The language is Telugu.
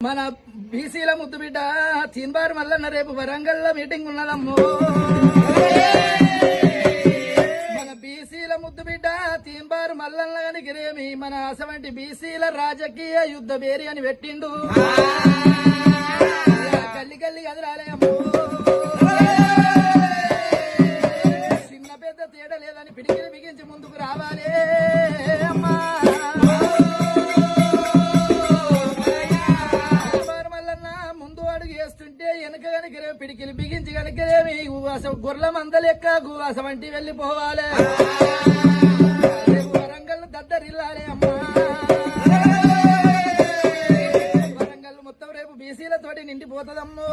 మన బీసీల ముద్దు బిడ్డ తీన్బారు మల్లన్న రేపు వరంగల్లో మీటింగ్ ఉన్నదమ్మో. మన బీసీల ముద్దు బిడ్డ తీన్బారు మల్లన్న గనికిరేమి మన అసవంటి బీసీల రాజకీయ యుద్ధ వేరి అని పెట్టిండు. గల్లి గల్లి కదిరాలే అమ్మో చిన్న పెద్ద తేడా లేదని పిడికిలి బిగించి ముందుకు రావాలే అమ్మా. చేస్తుంటే వెనక కనుక పిడికిలి బిగించి కనుకరేమి అసలు గొర్రెల మంద లెక్క గువాస వంటి వెళ్ళిపోవాలి. వరంగల్ దద్దరిల్లాలి అమ్మా. వరంగల్ మొత్తం రేపు బీసీలతోటి నిండిపోతుందమ్మో.